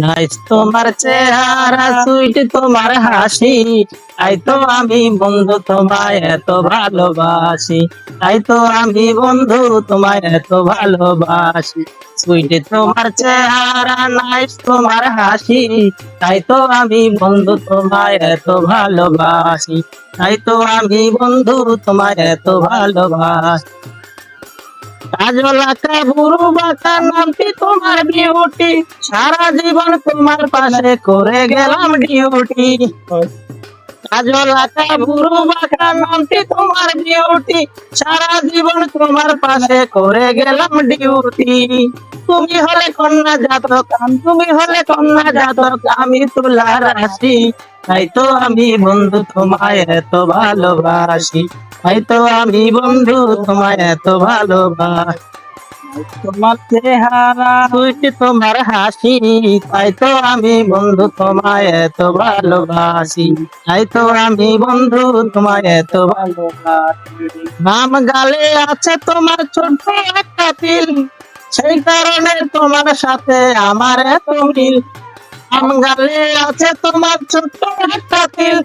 Nice তোমার চেহারা, sweet তোমার হাসি। তাই তো আমি বন্ধু তোমায় এত ভালোবাসি। তাই তো আমি বন্ধু তোমায় এত ভালোবাসি। সুইট তোমার চেহারা, নাইস তোমার হাসি। তাই তো আমি বন্ধু তোমায় এত ভালোবাসি। তাই তো আমি বন্ধু তোমায় এত ভালোবাসি। কাজল আঁকা বুড়ো বাঁকা নামটি তোমার বিউটি সারা জীবন তোমার পাশে করে গেলাম ডিউটি তুমি হলে কন্যা জাতক, তুমি হলে কন্যা জাতক, আমি তুলা রাশি তাই তো আমি বন্ধু, তোমায় এত ভালোবাসি। তাই তো আমি বন্ধু, তোমায় এত ভালোবাসি। তোমার চেহারা সুইট তোমার হাসি। তাই তো আমি বন্ধু, তোমায় এত ভালোবাসি। তাই তো আমি বন্ধু, তোমায় এত ভালোবাসি। নাম গালে আছে তোমার ছোট্ট একটা তিল। সেই কারণে তোমার সাথে আমার এত মিল। নাম গালে আছে তোমার ছোট্ট একটা তিল।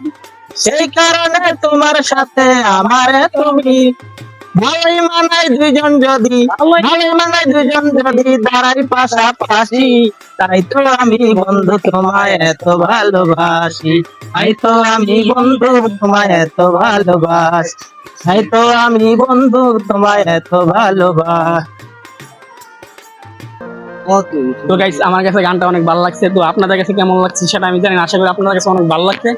সেই কারণে তোমার সাথে আমার এত মিল। ভালোই মানাই দুইজন যদি ভালোই। মানাই দুইজন যদি দাঁড়াই পাশাপাশি তাই তো আমি বন্ধু তোমায় এত ভালোবাসি তাই তো আমি বন্ধু তোমায় এত ভালোবাসি তাই তো আমি বন্ধু তোমায় এত ভালোবাসি। তো গাইস আমার কাছে গানটা অনেক ভালো লাগছে। তো আপনাদের কাছে কেমন লাগছে সেটা আমি জানি না। আশা করি আপনাদের কাছে অনেক ভালো লাগছে।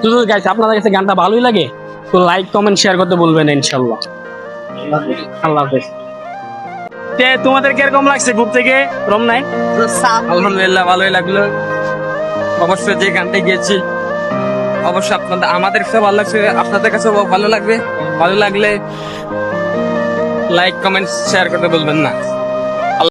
তো গাইস আপনাদের কাছে গানটা ভালোই লাগে তো লাইক কমেন্ট শেয়ার করতে বলবেন ইনশাল্লাহ আল্লাহ হাফেজ। তে তোমাদের কীরকম লাগছে গ্রুপ থেকে রম নাই? আলহামদুলিল্লাহ ভালোই লাগল। অবশ্য যে গানটা গেছি অবশ্যই আপনাদের আমাদের কাছে ভালো লাগছে আপনাদের কাছে ভালো লাগবে। ভালো লাগলে লাইক কমেন্ট শেয়ার করতে বলবেন না।